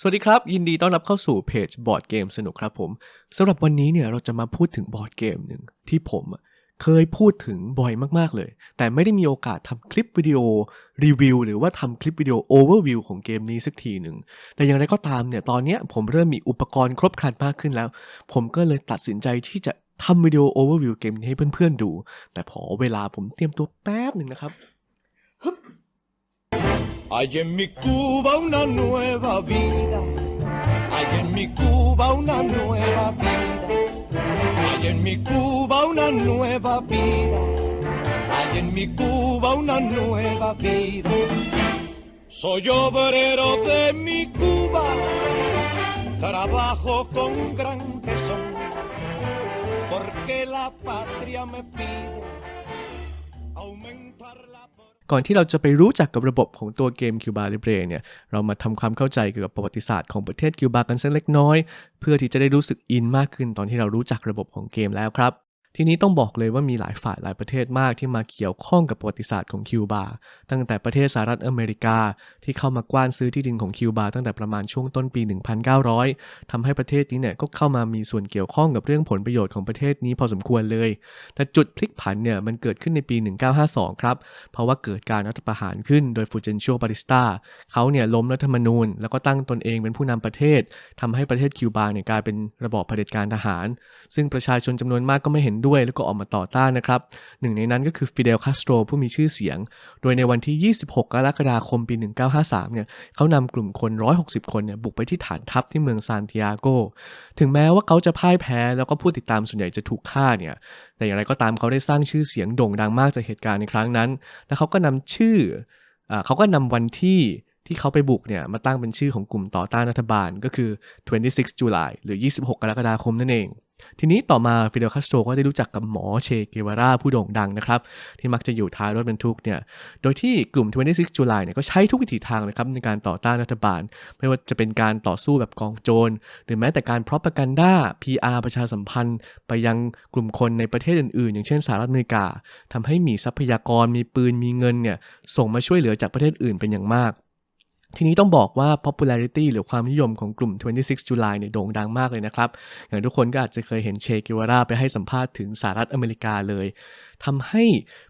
สวัสดีครับ ยินดีต้อนรับเข้าสู่เพจบอร์ดเกมสนุกครับผมสำหรับวันนี้เนี่ยเราจะมาพูดถึงบอร์ดเกมหนึ่งที่ผมเคยพูดถึงบ่อยมากๆเลย แต่ไม่ได้มีโอกาสทำคลิปวิดีโอรีวิวหรือว่าทำคลิปวิดีโอโอเวอร์วิวของเกมนี้สักทีหนึ่งแต่อย่างไรก็ตามเนี่ยตอนเนี้ยผมเริ่มมีอุปกรณ์ครบครันมากขึ้นแล้ว ผมก็เลยตัดสินใจที่จะทำวิดีโอโอเวอร์วิวเกมนี้ให้เพื่อนๆดู แต่ขอเวลาผมเตรียมตัวแป๊บหนึ่งนะครับ Hay en mi Cuba una nueva vida. Hay en mi Cuba una nueva vida. Hay en mi Cuba una nueva vida. Hay en mi Cuba una nueva vida. Soy obrero de mi Cuba. Trabajo con gran tesón. Porque la patria me pide aumentar la... ก่อนที่เราจะไปรู้จักกับระบบของตัวเกมคิวบาลิเบรเนี่ย เรามาทำความเข้าใจเกี่ยวกับประวัติศาสตร์ของประเทศคิวบากันสักเล็กน้อย เพื่อที่จะได้รู้สึกอินมากขึ้นตอนที่เรารู้จักระบบของเกมแล้วครับ ทีนี้ต้องบอกเลยว่ามีหลายฝ่ายหลายประเทศมากที่มาเกี่ยวข้องกับประวัติศาสตร์ของคิวบา ตั้งแต่ประเทศสหรัฐอเมริกา ที่เข้ามากว้านซื้อที่ดินของคิวบาตั้งแต่ประมาณช่วงต้นปี 1900ทำให้ประเทศนี้เนี่ยก็เข้ามามีส่วนเกี่ยวข้องกับเรื่องผลประโยชน์ของประเทศนี้พอสมควรเลย แต่จุดพลิกผันเนี่ยมันเกิดขึ้นในปี 1952 ครับ เพราะว่าเกิดการรัฐประหารขึ้นโดยฟูเจนชัวบาริสตาเขาเนี่ยล้มรัฐธรรมนูญ แล้วก็ตั้งตนเองเป็นผู้นำประเทศทำให้ประเทศคิวบาเนี่ยกลายเป็นระบอบเผด็จการทหาร ซึ่งประชาชนจำนวนมากก็ไม่เห็นด้วยแล้วก็ออกมาต่อต้านนะครับหนึ่งในนั้นก็คือฟิเดลคาสโตรผู้มีชื่อเสียง โดยในวันที่ 26 กรกฎาคมปี 1953 เนี่ยเขานำกลุ่มคน 160 คนเนี่ยบุกไปที่ฐานทัพที่เมืองซานติอาโก ถึงแม้ว่าเขาจะพ่ายแพ้แล้วก็ผู้ติดตามส่วนใหญ่จะถูกฆ่าเนี่ยแต่อย่างไรก็ตามเขาได้สร้างชื่อเสียงโด่งดังมากจากเหตุการณ์ในครั้งนั้น และเขาก็นำชื่ออาเขาก็นำวันที่ที่เขาไปบุกเนี่ยมาตั้งเป็นชื่อของกลุ่มต่อต้านรัฐบาลก็คือ 26 July หรือ 26 กรกฎาคมนั่นเอง ทีนี้ต่อมาฟิเดลคาสโตรก็ได้รู้จักกับหมอเชเกวาราผู้โด่งดังนะครับ ที่มักจะอยู่ท้ายรถบรรทุกเนี่ยโดยที่กลุ่ม 26 July เนี่ยก็ใช้ทุกวิถีทางเลยครับในการต่อต้านรัฐบาล ไม่ว่าจะเป็นการต่อสู้แบบกองโจร หรือแม้แต่การพรอพกันด้า PR ประชาสัมพันธ์ ไปยังกลุ่มคนในประเทศอื่นๆ อย่างเช่นสหรัฐอเมริกาทำให้มีทรัพยากรมีปืนมีเงินเนี่ยส่งมาช่วยเหลือจากประเทศอื่นเป็นอย่างมาก ทีนี้ต้องบอกว่า popularity หรือความนิยมของกลุ่ม 26 July เนี่ยโด่งดังมากเลยนะครับ อย่างทุกคนก็อาจจะเคยเห็นเชกิวาราไปให้สัมภาษณ์ถึงสหรัฐอเมริกาเลย ทำให้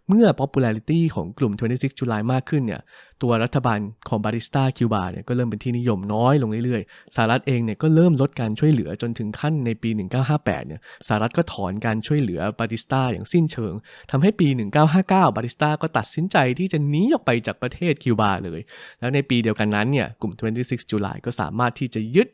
เมื่อ popularity ของกลุ่ม 26 July มากขึ้นเนี่ย ตัวรัฐบาลของบาริสตาคิวบาเนี่ยก็เริ่มเป็นที่นิยมน้อยลงเรื่อยๆสหรัฐเองเนี่ยก็เริ่มลดการช่วยเหลือจนถึงขั้นในปี 1958 เนี่ยสหรัฐก็ถอนการช่วยเหลือบาริสตาอย่างสิ้นเชิงทำให้ปี 1959 บาริสตาก็ตัดสินใจที่จะหนีออกไปจากประเทศคิวบาเลย แล้วในปีเดียวกันนั้นเนี่ยกลุ่ม 26 July ก็สามารถที่จะยึด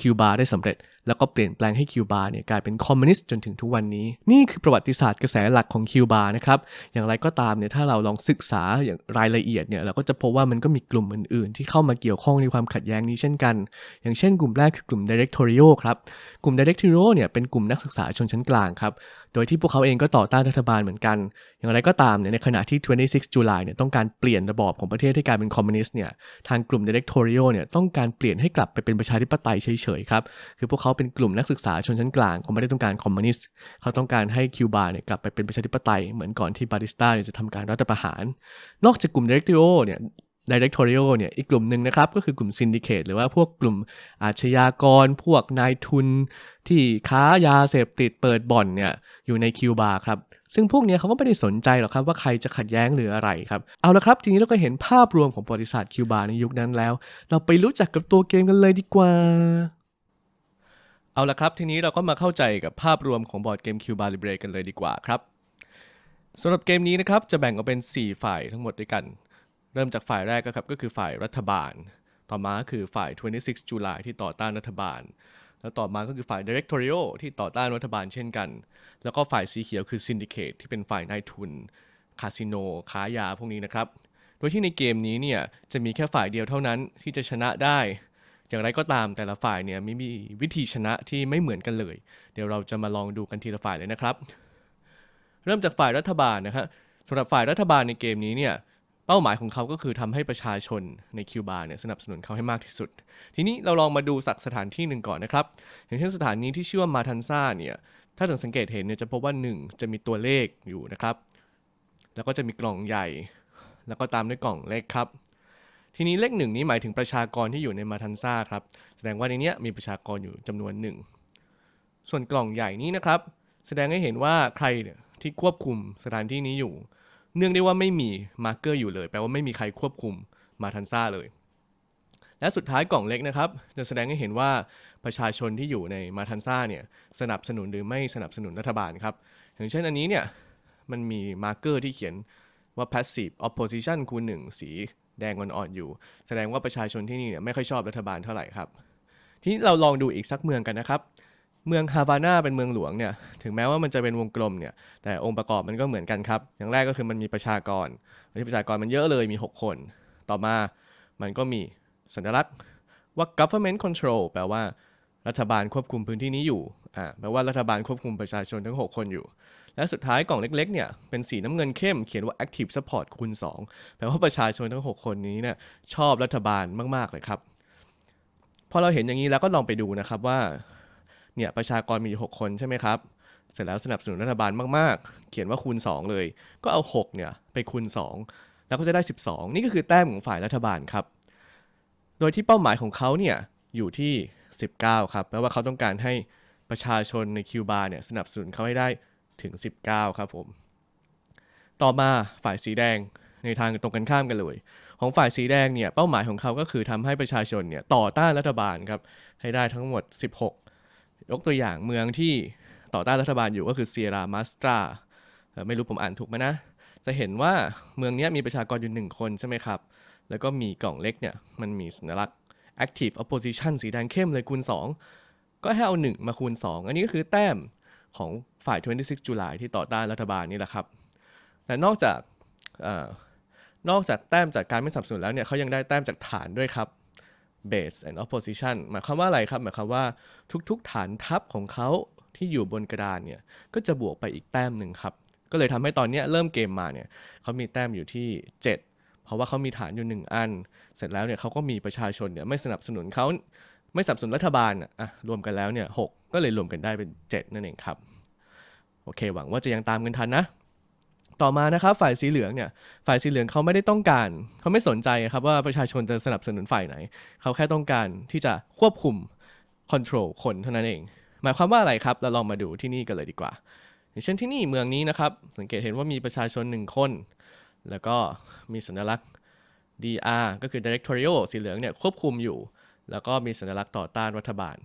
คิวบาได้สำเร็จ แล้วก็เปลี่ยนแปลงให้คิวบาเนี่ยกลายเป็นคอมมิวนิสต์จนถึงทุกวันนี้ นี่คือประวัติศาสตร์กระแสหลักของคิวบานะครับ อย่างไรก็ตามเนี่ยถ้าเราลองศึกษาอย่างรายละเอียดเนี่ยเราก็จะพบว่ามันก็มีกลุ่มอื่นๆ ที่เข้ามาเกี่ยวข้องในความขัดแย้งนี้เช่นกัน อย่างเช่น กลุ่มแรกคือกลุ่ม Directorio ครับ กลุ่ม Directorio เนี่ยเป็นกลุ่มนักศึกษาชนชั้นกลางครับโดยที่พวกเขาเองก็ต่อต้านรัฐบาลเหมือนกัน อย่างไรก็ตามเนี่ยในขณะที่ 26 July เนี่ยต้องการเปลี่ยนระบอบของประเทศให้กลายเป็นคอมมิวนิสต์เนี่ยทางกลุ่ม Directorio เนี่ยต้องการเปลี่ยนให้กลับไปเป็นประชาธิปไตยเฉยๆครับคือพวกเขาเป็นกลุ่มนักศึกษาชนชั้นกลางเขาไม่ได้ต้องการคอมมิวนิสต์เขาต้องการให้คิวบาเนี่ยกลับไปเป็นประชาธิปไตยเหมือนก่อนที่บาริสตาเนี่ยจะทำการรัฐประหาร นอกจากกลุ่ม Directorio เนี่ย Directorio เนี่ยอีกกลุ่มหนึ่งนะครับ ก็คือกลุ่ม Syndicate หรือว่าพวกกลุ่มอาชญากร พวกนายทุน ที่ค้ายาเสพติดเปิดบ่อนเนี่ยอยู่ในคิวบาครับ ซึ่งพวกนี้เขาก็ไม่ได้สนใจหรอกครับว่าใครจะขัดแย้งหรืออะไรครับ เอาละครับ ทีนี้เราก็เห็นภาพรวมของประวัติศาสตร์คิวบาในยุคนั้นแล้ว เราไปรู้จักกับตัวเกมกันเลยดีกว่าเอาละครับ ทีนี้เราก็มาเข้าใจกับภาพรวมของบอร์ดเกมคิวบาลิเบรกันเลยดีกว่าครับสำหรับเกมนี้นะครับจะแบ่งออกเป็น 4 ฝ่ายทั้งหมดด้วยกัน เริ่มจากฝ่ายแรกก็ครับก็คือฝ่ายรัฐบาล ต่อมาคือฝ่าย 26 July ที่ต่อต้านรัฐบาล แล้วต่อมาก็คือฝ่าย Directorio ที่ต่อต้านรัฐบาลเช่นกัน แล้วก็ฝ่ายสีเขียวคือ Syndicate ที่เป็นฝ่ายนายทุน คาสิโนค้ายาพวกนี้นะครับ โดยที่ในเกมนี้เนี่ยจะมีแค่ฝ่ายเดียวเท่านั้นที่จะชนะได้ อย่างไรก็ตามแต่ละฝ่ายเนี่ยไม่มีวิธีชนะที่ไม่เหมือนกันเลย เดี๋ยวเราจะมาลองดูกันทีละฝ่ายเลยนะครับ เริ่มจากฝ่ายรัฐบาลนะฮะสำหรับฝ่ายรัฐบาลในเกมนี้เนี่ย เป้าหมายของเขาก็คือทำให้ประชาชนในคิวบาเนี่ยสนับสนุนเขาให้มากที่สุด ทีนี้เราลองมาดูสักสถานที่หนึ่งก่อนนะครับ อย่างเช่นสถานีที่ชื่อว่ามาทันซาเนี่ย ถ้าสังเกตเห็นเนี่ยจะพบว่า 1 จะมีตัวเลขอยู่นะครับ แล้วก็จะมีกล่องใหญ่ แล้วก็ตามด้วยกล่องเล็กครับ ทีนี้เลขหนึ่งนี้หมายถึงประชากรที่อยู่ในมาทันซาครับ แสดงว่าในเนี้ยมีประชากรอยู่จำนวนหนึ่ง ส่วนกล่องใหญ่นี้นะครับ แสดงให้เห็นว่าใครที่ควบคุมสถานที่นี้อยู่ เนื่องได้ว่าไม่มีมาร์กเกอร์อยู่เลย แปลว่าไม่มีใครควบคุมมาทันซ่าเลย และสุดท้ายกล่องเล็กนะครับ จะแสดงให้เห็นว่าประชาชนที่อยู่ในมาทันซ่าเนี่ยสนับสนุนหรือไม่สนับสนุนรัฐบาลครับ อย่างเช่นอันนี้เนี่ยมันมีมาร์กเกอร์ที่เขียนว่า passive opposition คูณหนึ่งสีแดงอ่อนๆอยู่ แสดงว่าประชาชนที่นี่เนี่ยไม่ค่อยชอบรัฐบาลเท่าไหร่ครับ ทีนี้เราลองดูอีกสักเมืองกันนะครับ เมืองฮาวาน่าเป็นเมืองหลวงเนี่ยถึงแม้ว่ามันจะเป็นวงกลมเนี่ยแต่องค์ประกอบมันก็เหมือนกันครับ อย่างแรกก็คือมันมีประชากรที่ประชากรมันเยอะเลยมี 6 คน ต่อมามันก็มีสัญลักษณ์ว่า government control แปลว่ารัฐบาลควบคุมพื้นที่นี้อยู่อ่าแปลว่ารัฐบาลควบคุมประชาชนทั้ง 6 คนอยู่ และสุดท้ายกล่องเล็กๆเนี่ยเป็นสีน้ำเงินเข้มเขียนว่า active support คูณ2แปลว่าประชาชนทั้ง 6 คนนี้เนี่ยชอบรัฐบาลมากๆเลยครับพอเราเห็นอย่างนี้แล้วก็ลองไปดูนะครับว่า เนี่ยประชากรมีอยู่6คนใช่ไหมครับ เสร็จแล้วสนับสนุนรัฐบาลมากๆ เขียนว่าคูณ 2 เลย ก็เอา 6 เนี่ยไปคูณ 2 แล้วก็จะได้ 12 นี่ก็คือแต้มของฝ่ายรัฐบาลครับ โดยที่เป้าหมายของเขาเนี่ยอยู่ที่ 19 ครับแปลว่าเขาต้องการให้ประชาชนในคิวบาเนี่ยสนับสนุนเขาให้ได้ถึง 19 ครับผม ต่อมาฝ่ายสีแดงในทางตรงกันข้ามกันเลย ของฝ่ายสีแดงเนี่ยเป้าหมายของเขาก็คือทำให้ประชาชนเนี่ยต่อต้านรัฐบาลครับให้ได้ทั้งหมด 16 ยกตัวอย่างเมืองที่ต่อต้านรัฐบาลอยู่ก็คือเซียรามาสตราไม่รู้ผมอ่านถูกไหมนะ จะเห็นว่าเมืองนี้มีประชากรอยู่หนึ่งคนใช่ไหมครับ แล้วก็มีกล่องเล็กเนี่ย มันมีสัญลักษณ์ active opposition สีแดงเข้มเลยคูณ 2 ก็ให้เอา 1 มาคูณ 2 อันนี้ก็คือแต้มของฝ่าย 26 จุลายที่ต่อต้านรัฐบาลนี่แหละครับ แต่นอกจากอนอกจากแต้มจากการไม่สนับสนุนแล้วเนี่ยเขายังได้แต้มจากฐานด้วยครับ base and opposition หมายความว่าอะไรครับ หมายความว่าทุกๆ ฐานทัพของเขาที่อยู่บนกระดานเนี่ย ก็จะบวกไปอีกแต้มหนึ่งครับ ก็เลยทำให้ตอนนี้เริ่มเกมมาเนี่ยเขามีแต้มอยู่ที่ 7 เพราะว่าเขามีฐานอยู่หนึ่งอัน เสร็จแล้วเนี่ยเขาก็มีประชาชนเนี่ยไม่สนับสนุนเขาไม่สนับสนุนรัฐบาลอะรวมกันแล้วเนี่ยหกก็เลยรวมกันได้เป็น 7 นั่นเองครับ โอเค หวังว่าจะยังตามกันทันนะ ต่อมานะครับฝ่ายสีเหลืองเนี่ยฝ่ายสีเหลืองเขาไม่ได้ต้องการเขาไม่สนใจครับว่าประชาชนจะสนับสนุนฝ่ายไหน เขาแค่ต้องการที่จะควบคุม control คนเท่านั้นเอง หมายความว่าอะไรครับ เราลองมาดูที่นี่กันเลยดีกว่า อย่างเช่นที่นี่เมืองนี้นะครับ สังเกตเห็นว่ามีประชาชนหนึ่งคน แล้วก็มีสัญลักษณ์ DR ก็คือ directorial สีเหลืองเนี่ยควบคุมอยู่ แล้วก็มีสัญลักษณ์ต่อต้านรัฐบาล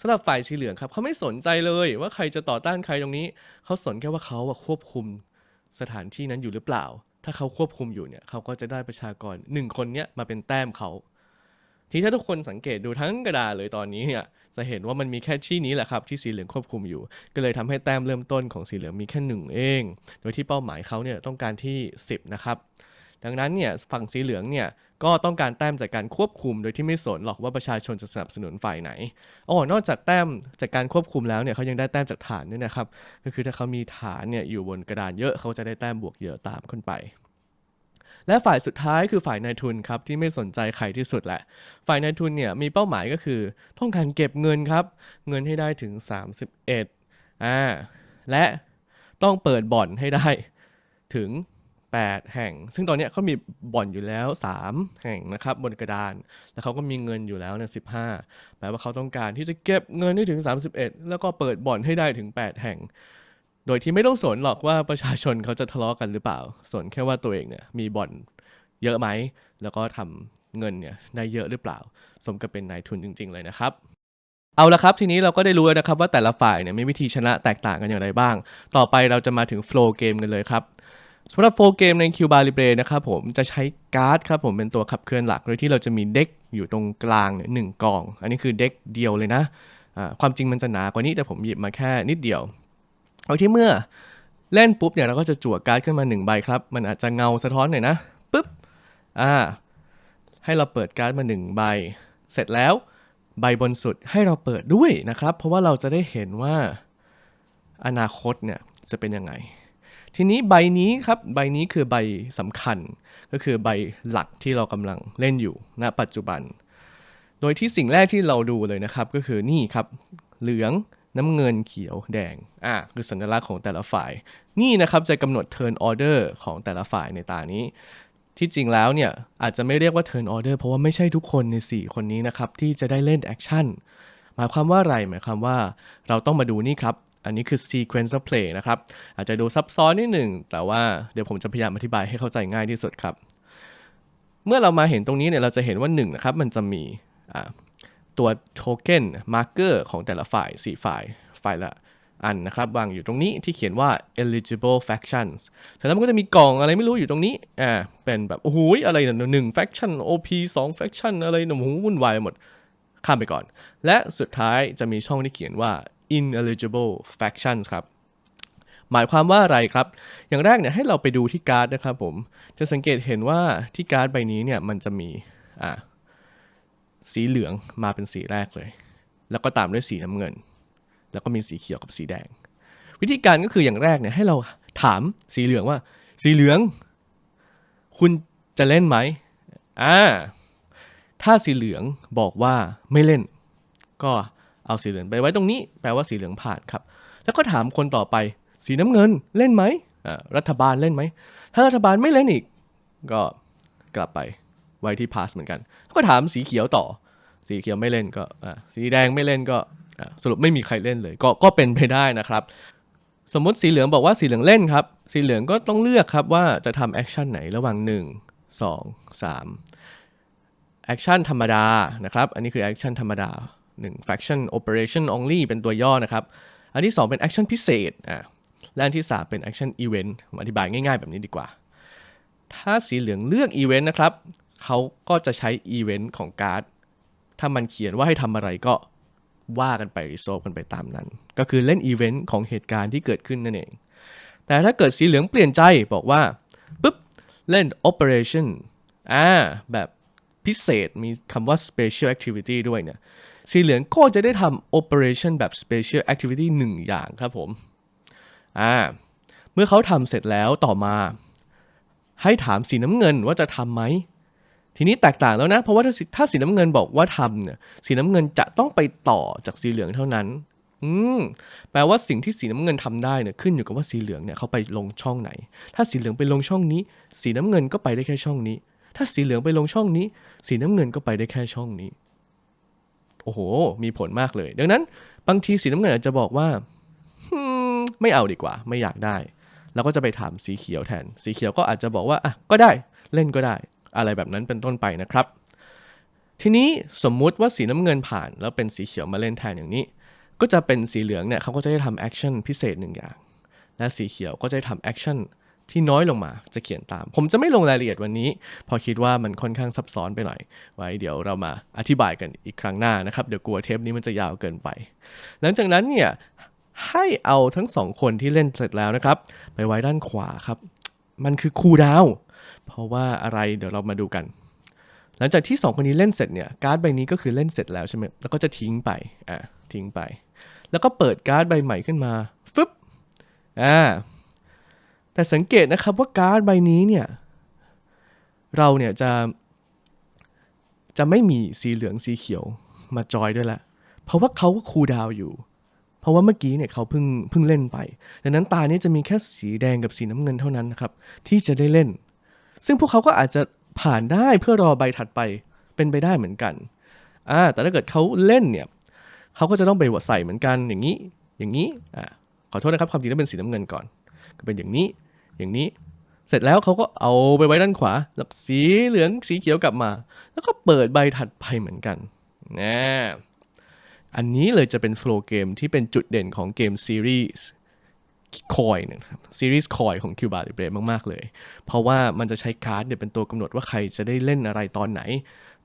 สำหรับฝ่ายสีเหลืองครับเขาไม่สนใจเลยว่าใครจะต่อต้านใครตรงนี้ เขาสนแค่ว่าเขาควบคุม สถานที่นั้นอยู่หรือเปล่า ถ้าเขาควบคุมอยู่เนี่ยเขาก็จะได้ประชากรหนึ่งคนเนี้ยมาเป็นแต้มเขา ทีถ้าทุกคนสังเกตดูทั้งกระดาษเลยตอนนี้เนี่ยจะเห็นว่ามันมีแค่ที่นี้แหละครับที่สีเหลืองควบคุมอยู่ ก็เลยทำให้แต้มเริ่มต้นของสีเหลืองมีแค่หนึ่งเอง โดยที่เป้าหมายเขาเนี่ยต้องการที่ 10 นะครับ ดังนั้นเนี่ยฝั่งสีเหลืองเนี่ย ก็ต้องการแต้มจากการควบคุมโดยที่ไม่สนหรอกว่าประชาชนจะสนับสนุนฝ่ายไหนอ๋อนอกจากแต้มจากการควบคุมแล้วเนี่ยเขายังได้แต้มจากฐานด้วยนะครับ ก็คือถ้าเขามีฐานเนี่ยอยู่บนกระดานเยอะเขาจะได้แต้มบวกเยอะตามขึ้นไปและฝ่ายสุดท้ายคือฝ่ายนายทุนครับที่ไม่สนใจใครที่สุดแหละ ฝ่ายนายทุนเนี่ยมีเป้าหมายก็คือต้องการเก็บเงินครับ เงินให้ได้ถึง 31อ่าและต้องเปิดบ่อนให้ได้ถึง 8 แห่ง ซึ่งตอนนี้เขามีบ่อนอยู่แล้ว 3 แห่งนะครับบนกระดาน แล้วเขาก็มีเงินอยู่แล้วเนี่ย15แปลว่าเขาต้องการที่จะเก็บเงินให้ถึง 31 แล้วก็เปิดบ่อนให้ได้ถึง 8 แห่ง โดยที่ไม่ต้องสนหรอกว่าประชาชนเขาจะทะเลาะกันหรือเปล่า สนแค่ว่าตัวเองเนี่ยมีบ่อนเยอะไหม แล้วก็ทำเงินเนี่ยได้เยอะหรือเปล่า สมกับเป็นนายทุนจริง ๆ เลยนะครับเอาละครับ ทีนี้เราก็ได้รู้แล้วนะครับว่าแต่ละฝ่ายเนี่ยมีวิธีชนะแตกต่างกันอย่างไรบ้าง ต่อไปเราจะมาถึงโฟล์เกมกันเลยครับ สำหรับโฟล์เกมในคิวบาลิเบรนะครับผมจะใช้การ์ดครับผมเป็นตัวขับเคลื่อนหลัก โดยที่เราจะมีเด็กอยู่ตรงกลางเนี่ยหนึ่งกอง อันนี้คือเด็กเดียวเลยนะความจริงมันจะหนากว่านี้แต่ผมหยิบมาแค่นิดเดียวโดยที่เมื่อเล่นปุ๊บเนี่ยเราก็จะจั่วการ์ดขึ้นมาหนึ่งใบครับ มันอาจจะเงาสะท้อนหน่อยนะปุ๊บอ่าให้เราเปิดการ์ดมาหนึ่งใบ เสร็จแล้วใบบนสุดให้เราเปิดด้วยนะครับ เพราะว่าเราจะได้เห็นว่าอนาคตเนี่ยจะเป็นยังไง ทีนี้ใบนี้ครับใบนี้คือใบสำคัญ ก็คือใบหลักที่เรากำลังเล่นอยู่ณปัจจุบัน โดยที่สิ่งแรกที่เราดูเลยนะครับ ก็คือนี่ครับ เหลืองน้ำเงินเขียวแดงอะคือสัญลักษณ์ของแต่ละฝ่าย นี่นะครับจะกำหนด turn order ของแต่ละฝ่ายในตานี้ ที่จริงแล้วเนี่ยอาจจะไม่เรียกว่า turn order เพราะว่าไม่ใช่ทุกคนใน 4 คนนี้นะครับที่จะได้เล่นแอคชั่นหมายความว่าอะไรหมายความว่าเราต้องมาดูนี่ครับ อันนี้คือ sequence of play นะครับ อาจจะดูซับซ้อนนิดหนึ่ง แต่ว่าเดี๋ยวผมจะพยายามอธิบายให้เข้าใจง่ายที่สุดครับ เมื่อเรามาเห็นตรงนี้เนี่ยเราจะเห็นว่า1นะครับมันจะมีตัวโทเค็นมาร์เกอร์ของแต่ละฝ่าย4ฝ่ายฝ่ายละอันนะครับวางอยู่ตรงนี้ที่เขียนว่า eligible factions เสร็จแล้วมันก็จะมีกล่องอะไรไม่รู้อยู่ตรงนี้ อ่า เป็นแบบ โอ้โหอะไรเนี่ยหนึ่ง faction OP 2 faction อะไรเนี่ยโอ้โหวุ่นวายหมด ข้ามไปก่อน และสุดท้ายจะมีช่องที่เขียนว่า ineligible factions ครับ หมายความว่าอะไรครับ อย่างแรกเนี่ยให้เราไปดูที่การ์ดนะครับผม จะสังเกตเห็นว่าที่การ์ดใบนี้เนี่ยมันจะมีอ่าสีเหลืองมาเป็นสีแรกเลย แล้วก็ตามด้วยสีน้ำเงิน แล้วก็มีสีเขียวกับสีแดง วิธีการก็คืออย่างแรกเนี่ยให้เราถามสีเหลืองว่า สีเหลือง คุณจะเล่นไหมอ่าถ้าสีเหลืองบอกว่าไม่เล่น ก็ เอาสีเหลืองไปไว้ตรงนี้ แปลว่าสีเหลืองผ่านครับ แล้วก็ถามคนต่อไป สีน้ำเงินเล่นไหมรัฐบาลเล่นไหม ถ้ารัฐบาลไม่เล่นอีก ก็กลับไปไว้ที่พาสเหมือนกัน ก็ถามสีเขียวต่อ สีเขียวไม่เล่นก็สีแดงไม่เล่นก็สรุปไม่มีใครเล่นเลย ก็ก็เป็นไปได้นะครับ สมมติสีเหลืองบอกว่าสีเหลืองเล่นครับ สีเหลืองก็ต้องเลือกครับว่าจะทำแอคชั่นไหนระหว่าง 1 2 3แอคชั่นธรรมดานะครับ อันนี้คือแอคชั่นธรรมดา 1 faction operation only เป็นตัวย่อนะครับ อันที่ 2 เป็นแอคชั่นพิเศษอ่าและอันที่ 3 เป็นแอคชั่นอีเวนต์ผมอธิบายง่ายๆ แบบนี้ดีกว่า ถ้าสีเหลืองเลือกอีเวนต์นะครับ เขาก็จะใช้อีเวนต์ของการ์ด ถ้ามันเขียนว่าให้ทำอะไรก็ว่ากันไปรีโซฟกันไปตามนั้น ก็คือเล่นอีเวนต์ของเหตุการณ์ที่เกิดขึ้นนั่นเอง แต่ถ้าเกิดสีเหลืองเปลี่ยนใจบอกว่าปุ๊บเล่น operation อ่าแบบพิเศษมีคำว่า special activity ด้วยเนี่ย สีเหลืองก็จะได้ทำ operation แบบ special activity หนึ่งอย่างครับผม อ่า เมื่อเขาทำเสร็จแล้วต่อมา ให้ถามสีน้ำเงินว่าจะทำไหม ทีนี้แตกต่างแล้วนะ เพราะว่าถ้าสีถ้าสีน้ำเงินบอกว่าทำเนี่ย สีน้ำเงินจะต้องไปต่อจากสีเหลืองเท่านั้น อืม แปลว่าสิ่งที่สีน้ำเงินทำได้เนี่ยขึ้นอยู่กับว่าสีเหลืองเนี่ยเขาไปลงช่องไหน ถ้าสีเหลืองไปลงช่องนี้ สีน้ำเงินก็ไปได้แค่ช่องนี้ ถ้าสีเหลืองไปลงช่องนี้ สีน้ำเงินก็ไปได้แค่ช่องนี้ อ้โห มีผลมากเลย ดังนั้นบางทีสีน้ำเงินอาจจะบอกว่าไม่เอาดีกว่า ไม่อยากได้ เราก็จะไปถามสีเขียวแทน สีเขียวก็อาจจะบอกว่าอะก็ได้เล่นก็ได้ อะไรแบบนั้นเป็นต้นไปนะครับ ทีนี้สมมุติว่าสีน้ำเงินผ่านแล้วเป็นสีเขียวมาเล่นแทนอย่างนี้ ก็จะเป็นสีเหลืองเนี่ยเขาก็จะได้ทำแอคชั่นพิเศษหนึ่งอย่าง และสีเขียวก็จะได้ทำแอคชั่น ที่น้อยลงมาจะเขียนตาม ผมจะไม่ลงรายละเอียดวันนี้เพอคิดว่ามันค่อนข้างซับซ้อนไปหน่อย ไว้เดี๋ยวเรามาอธิบายกันอีกครั้งหน้านะครับ เดี๋ยวกลัวเทปนี้มันจะยาวเกินไป หลังจากนั้นเนี่ยให้เอาทั้งสองคนที่เล่นเสร็จแล้วนะครับ ไปไว้ด้านขวาครับ มันคือคูดาว เพราะว่าอะไรเดี๋ยวเรามาดูกัน หลังจากที่สองคนนี้เล่นเสร็จเนี่ยการ์ดใบนี้ก็คือเล่นเสร็จแล้วใช่ไหมแล้วก็จะทิ้งไปอ่าทิ้งไป แล้วก็เปิดการ์ดใบใหม่ขึ้นมาฟึบอ่า แต่สังเกตนะครับว่าการ์ดใบนี้เนี่ย เราเนี่ยจะ จะไม่มีสีเหลืองสีเขียวมาจอยด้วยละ เพราะว่าเขาก็คูดาวอยู่ เพราะว่าเมื่อกี้เนี่ยเขาเพิ่งเพิ่งเล่นไป ดังนั้นตานี้จะมีแค่สีแดงกับสีน้ำเงินเท่านั้นนะครับ ที่จะได้เล่น ซึ่งพวกเขาก็อาจจะผ่านได้เพื่อรอใบถัดไปเป็นไปได้เหมือนกันอ่าแต่ถ้าเกิดเขาเล่นเนี่ยเขาก็จะต้องไปใส่เหมือนกันอย่างนี้ อย่างนี้อ่าขอโทษนะครับความจริงต้องเป็นสีน้ำเงินก่อน ก็เป็นอย่างนี้ อย่างนี้ เสร็จแล้วเขาก็เอาไปไว้ด้านขวา แล้วสีเหลืองสีเขียวกลับมา แล้วก็เปิดใบถัดไปเหมือนกันนะอันนี้เลยจะเป็นโฟล์เกมที่เป็นจุดเด่นของเกมซีรีส์คอยนะครับซีรีส์คอยของ Cuba Libre มาก ๆ เลย เพราะว่ามันจะใช้การ์ดเนี่ยเป็นตัวกำหนดว่าใครจะได้เล่นอะไรตอนไหน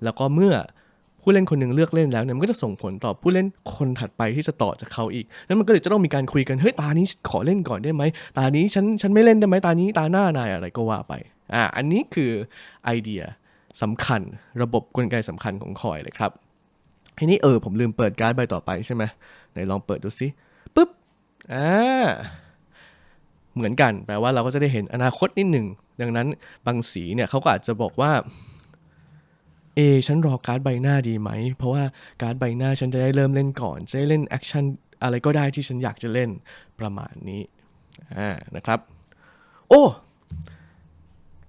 แล้วก็เมื่อ ผู้เล่นคนหนึ่งเลือกเล่นแล้วเนี่ยมันก็จะส่งผลต่อผู้เล่นคนถัดไปที่จะต่อจากเขาอีกนั้นมันก็เลยจะต้องมีการคุยกันเฮ้ยตานี้ขอเล่นก่อนได้ไหมตานี้ฉันฉันไม่เล่นได้ไหมตานี้ตาหน้านายอะไรก็ว่าไปอ่าอันนี้คือไอเดียสำคัญระบบกลไกสำคัญของคอยเลยครับทีนี้เออผมลืมเปิดการ์ดใบต่อไปใช่ไหมไหนลองเปิดดูสิปุ๊บอ่าเหมือนกันแปลว่าเราก็จะได้เห็นอนาคตนิดหนึ่งดังนั้นบางสีเนี่ยเขาก็อาจจะบอกว่า เอฉันรอการ์ดใบหน้าดีไหม เพราะว่าการ์ดใบหน้าฉันจะได้เริ่มเล่นก่อน จะได้เล่นแอคชั่นอะไรก็ได้ที่ฉันอยากจะเล่นประมาณนี้อ่านะครับ โอ้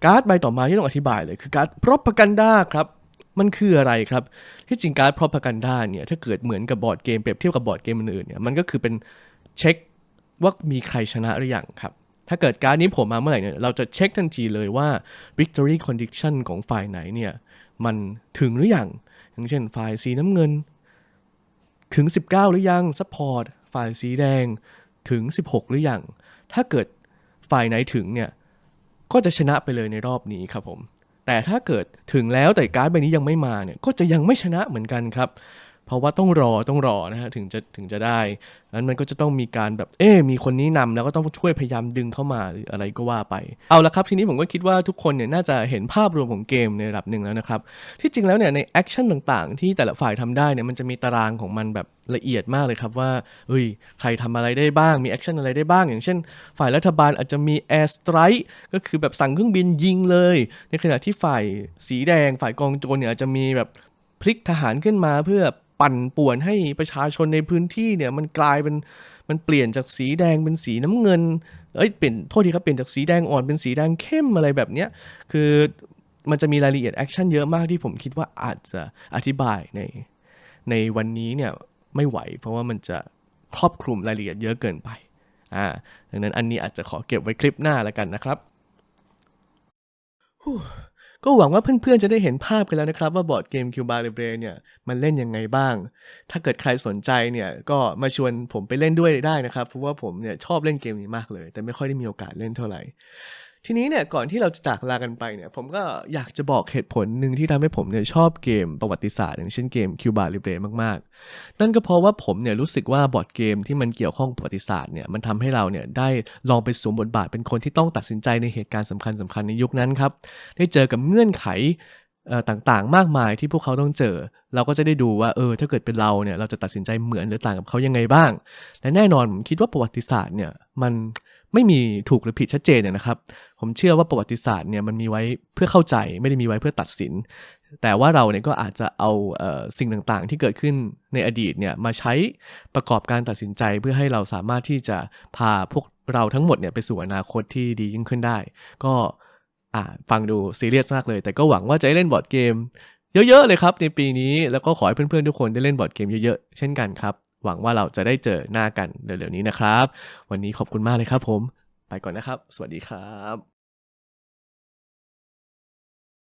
การ์ดใบต่อมาที่ต้องอธิบายเลยคือการ์ด propaganda ครับมันคืออะไรครับ ที่จริงการ์ด propaganda เนี่ยถ้าเกิดเหมือนกับบอร์ดเกมเปรียบเทียบกับบอร์ดเกมอื่นๆเนี่ยมันก็คือเป็นเช็คว่ามีใครชนะหรือยังครับ ถ้าเกิดการ์ดนี้ผมมาเมื่อไหร่เนี่ยเราจะเช็คทันทีเลยว่า victory condition ของฝ่ายไหนเนี่ย มันถึงหรือยังอย่างเช่นฝ่ายสีน้ำเงิน ถึง 19 หรือยังซัพพอร์ตฝ่ายสีแดงถึง 16 หรือยังถ้าเกิดฝ่ายไหนถึงเนี่ยก็จะชนะไปเลยในรอบนี้ครับผม แต่ถ้าเกิดถึงแล้วแต่การ์ดใบนี้ยังไม่มาเนี่ยก็จะยังไม่ชนะเหมือนกันครับ เพราะว่าต้องรอต้องรอนะฮะถึงจะถึงจะได้นั้นมันก็จะต้องมีการแบบเอ๊มีคนนี้นำแล้วก็ต้องช่วยพยายามดึงเข้ามาหรืออะไรก็ว่าไป เอาละครับทีนี้ผมก็คิดว่าทุกคนเนี่ยน่าจะเห็นภาพรวมของเกมในระดับหนึ่งแล้วนะครับ ที่จริงแล้วเนี่ยในแอคชั่นต่างๆ ที่แต่ละฝ่ายทำได้เนี่ยมันจะมีตารางของมันแบบละเอียดมากเลยครับว่าเอ้ยใครทำอะไรได้บ้างมีแอคชั่นอะไรได้บ้าง อย่างเช่น ฝ่ายรัฐบาลอาจจะมีแอร์สไตร์ก็คือแบบสั่งเครื่องบินยิงเลย ในขณะที่ฝ่ายสีแดงฝ่ายกองโจรเนี่ยอาจจะมีแบบพลิกทหารขึ้นมาเพื่อ ปั่นป่วนให้ประชาชนในพื้นที่เนี่ยมันกลายเป็นมันเปลี่ยนจากสีแดงเป็นสีน้ำเงินเอ้ยเปลี่ยนโทษทีครับเปลี่ยนจากสีแดงอ่อนเป็นสีแดงเข้มอะไรแบบเนี้ยคือมันจะมีรายละเอียดแอคชั่นเยอะมากที่ผมคิดว่าอาจจะอธิบายในในวันนี้เนี่ยไม่ไหว เพราะว่ามันจะครอบคลุมรายละเอียดเยอะเกินไปอ่าดังนั้นอันนี้อาจจะขอเก็บไว้คลิปหน้าแล้วกันนะครับ ก็หวังว่าเพื่อนๆจะได้เห็นภาพกันแล้วนะครับ ว่าบอร์ดเกมคิวบารีเบรเนี่ยมันเล่นยังไงบ้าง ถ้าเกิดใครสนใจเนี่ยก็มาชวนผมไปเล่นด้วยได้นะครับ เพราะว่าผมเนี่ยชอบเล่นเกมนี้มากเลย แต่ไม่ค่อยได้มีโอกาสเล่นเท่าไหร่ ทีนี้เนี่ยก่อนที่เราจะจากลากันไปเนี่ยผมก็อยากจะบอกเหตุผลหนึ่งที่ทำให้ผมเนี่ยชอบเกมประวัติศาสตร์อย่างเช่นเกม Cuba Libre มากๆ นั่นก็เพราะว่าผมเนี่ยรู้สึกว่าบอร์ดเกมที่มันเกี่ยวข้องประวัติศาสตร์เนี่ยมันทำให้เราเนี่ยได้ลองไปสวมบทบาทเป็นคนที่ต้องตัดสินใจในเหตุการณ์สำคัญสคัญๆในยุคนั้นครับได้เจอกับเงื่อนไขอ่อต่างๆ มากมายที่พวกเขาต้องเจอ เราก็จะได้ดูว่าเออถ้าเกิดเป็นเราเนี่ยเราจะตัดสินใจเหมือนหรือต่างกับเขายังไงบ้าง และแน่นอนผมคิดว่าประวัติศาสตร์เนี่ยมัน ไม่มีถูกหรือผิดชัดเจนเนี่ยนะครับ ผมเชื่อว่าประวัติศาสตร์เนี่ยมันมีไว้เพื่อเข้าใจไม่ได้มีไว้เพื่อตัดสิน แต่ว่าเราเนี่ยก็อาจจะเอาเออสิ่งต่างๆ ที่เกิดขึ้นในอดีตเนี่ยมาใช้ประกอบการตัดสินใจเพื่อให้เราสามารถที่จะพาพวกเราทั้งหมดเนี่ยไปสู่อนาคตที่ดียิ่งขึ้นได้ ก็อ่าฟังดูซีเรียสมากเลย แต่ก็หวังว่าจะได้เล่นบอร์ดเกม เยอะๆเลยครับในปีนี้แล้วก็ขอให้เพื่อนๆทุกคนได้เล่นบอร์ดเกมเยอะๆเช่นกันครับ หวังว่าเราจะได้เจอหน้ากันเร็วๆนี้นะครับ วันนี้ขอบคุณมากเลยครับผม ไปก่อนนะครับ สวัสดีครับ